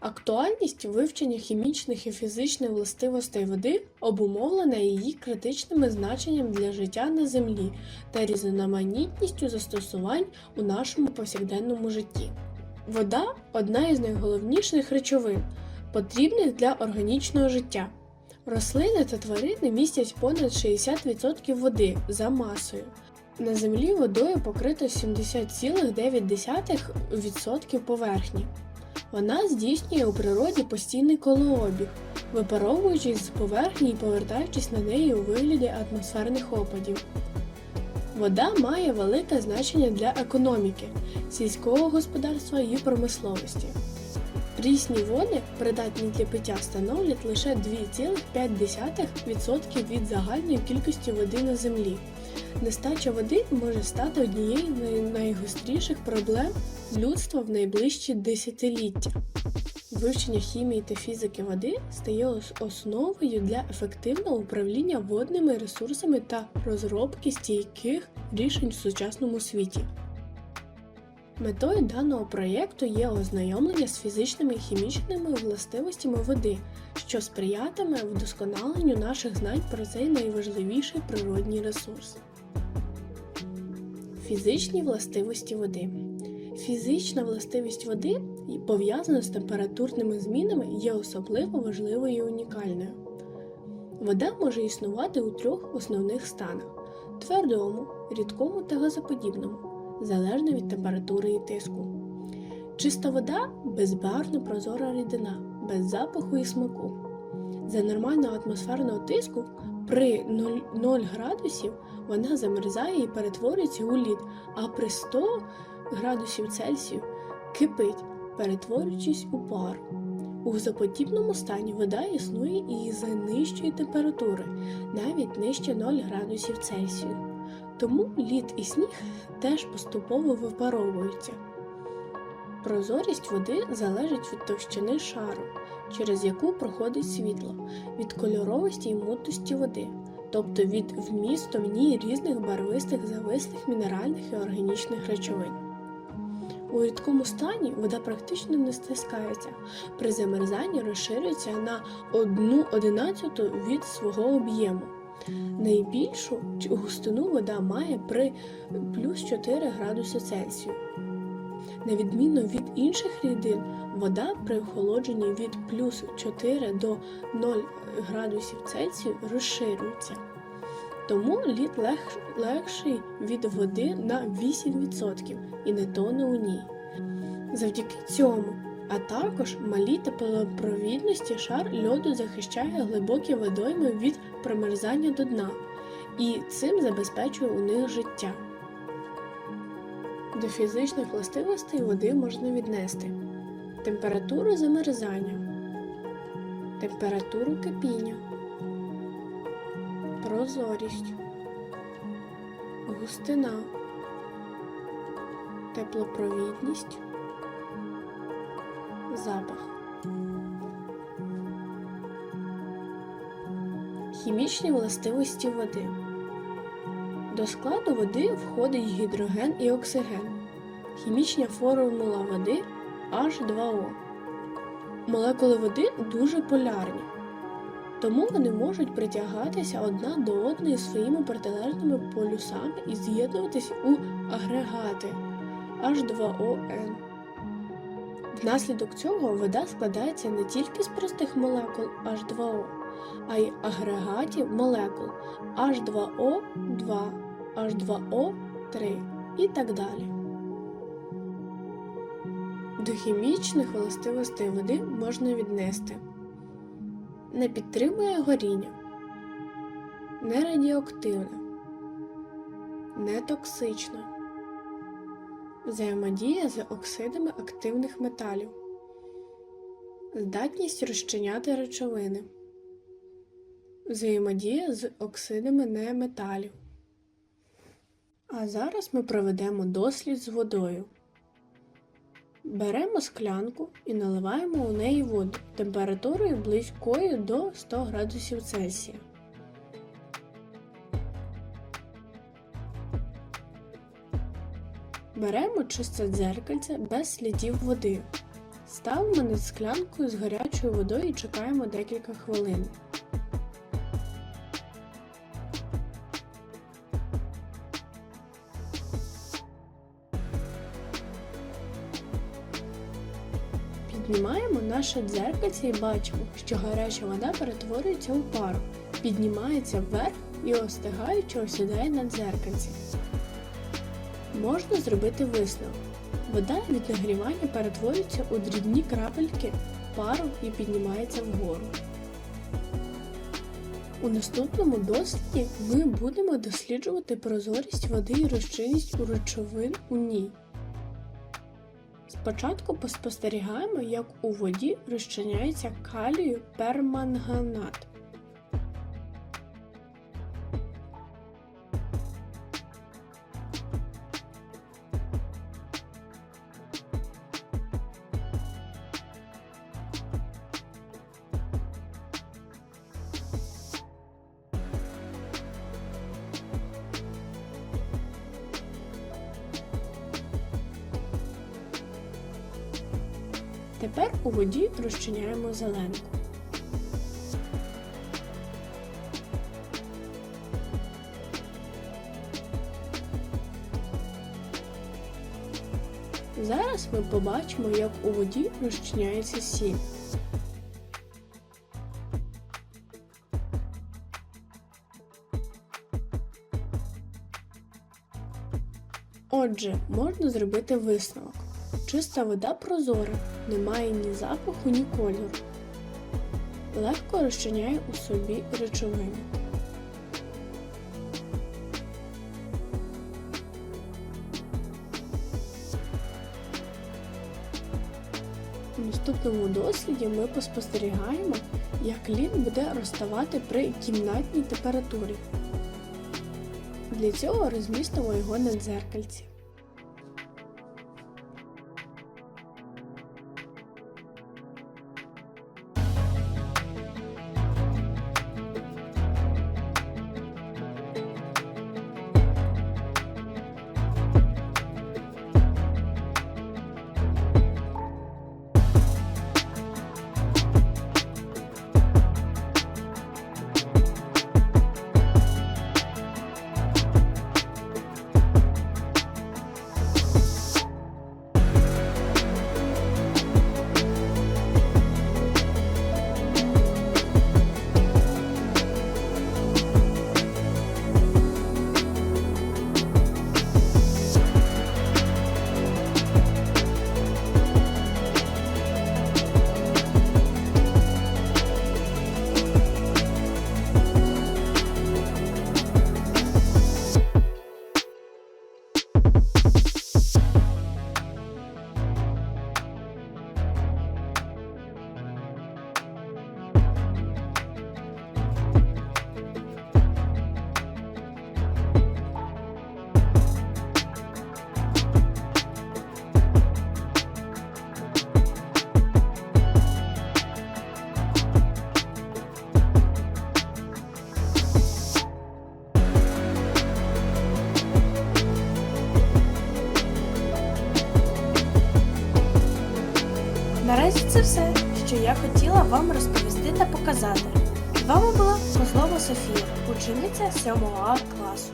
Актуальність вивчення хімічних і фізичних властивостей води обумовлена її критичними значенням для життя на землі та різноманітністю застосувань у нашому повсякденному житті. Вода одна із найголовніших речовин, потрібних для органічного життя. Рослини та тварини містять понад 60% води за масою. На землі водою покрито 70,9% поверхні. Вона здійснює у природі постійний колообіг, випаровуючись з поверхні і повертаючись на неї у вигляді атмосферних опадів. Вода має велике значення для економіки, сільського господарства і промисловості. Прісні води, придатні для пиття, становлять лише 2,5% від загальної кількості води на землі. Нестача води може стати однією з найгостріших проблем людства в найближчі десятиліття. Вивчення хімії та фізики води стає основою для ефективного управління водними ресурсами та розробки стійких рішень в сучасному світі. Метою даного проєкту є ознайомлення з фізичними і хімічними властивостями води, що сприятиме вдосконаленню наших знань про цей найважливіший природній ресурс. Фізичні властивості води. Фізична властивість води, пов'язана з температурними змінами, є особливо важливою і унікальною. Вода може існувати у трьох основних станах: твердому, рідкому та газоподібному, залежно від температури і тиску. Чиста вода безбарвна прозора рідина, без запаху і смаку. За нормального атмосферного тиску при 0, 0 градусів вона замерзає і перетворюється у лід, а при 100 градусів Цельсію кипить, перетворюючись у пар. У газоподібному стані вода існує і за нижчої температури, навіть нижче 0 градусів Цельсію. Тому лід і сніг теж поступово випаровуються. Прозорість води залежить від товщини шару, через яку проходить світло, від кольоровості і мутності води, тобто від вмісту в ній різних барвистих завислих мінеральних і органічних речовин. У рідкому стані вода практично не стискається, при замерзанні розширюється на 1 одинадцяту від свого об'єму. Найбільшу густину вода має при плюс 4 градуси Цельсію. На відміну від інших рідин, вода при охолодженні від плюс 4 до 0 градусів Цельсію розширюється. Тому лід лег- легший від води на 8% і не тоне у ній. Завдяки цьому, а також малій теплопровідності шар льоду захищає глибокі водойми від промерзання до дна і цим забезпечує у них життя. До фізичних властивостей води можна віднести температуру замерзання, температуру кипіння, прозорість, густина, теплопровідність, запах. Хімічні властивості води. До складу води входить гідроген і оксиген. Хімічна формула води H2O. Молекули води дуже полярні, тому вони можуть притягатися одна до одної своїми протилежними полюсами і з'єднуватись у агрегати H2ON. Внаслідок цього вода складається не тільки з простих молекул H2O, а й агрегатів молекул H2O2, H2O3 і так далі. До хімічних властивостей води можна віднести. Не підтримує горіння, не радіоактивна, не токсична, взаємодія з оксидами активних металів, здатність розчиняти речовини, Взаємодія з оксидами неметалів. А зараз ми проведемо дослід з водою. Беремо склянку і наливаємо у неї воду температурою близькою до 100 градусів Цельсія. Беремо чисте дзеркальце без слідів води. Ставимо над склянкою з гарячою водою і чекаємо декілька хвилин. Піднімаємо наше дзеркальце і бачимо, що гаряча вода перетворюється у пару, піднімається вверх і остигаючи осідає на дзеркальці. Можна зробити висновок. Вода від нагрівання перетворюється у дрібні крапельки пару і піднімається вгору. У наступному досліді ми будемо досліджувати прозорість води і розчинність у речовин у ній. Спочатку поспостерігаємо, як у воді розчиняється калію перманганат. Тепер у воді розчиняємо зеленку. Зараз ми побачимо, як у воді розчиняється сіль. Отже, можна зробити висновок. Чиста вода прозора, не має ні запаху, ні кольору. Легко розчиняє у собі речовини. У наступному досліді ми поспостерігаємо, як лід буде розставати при кімнатній температурі. Для цього розмістимо його на дзеркальці. Наразі це все, що я хотіла вам розповісти та показати. З вами була Козлова Софія, учениця 7 А класу.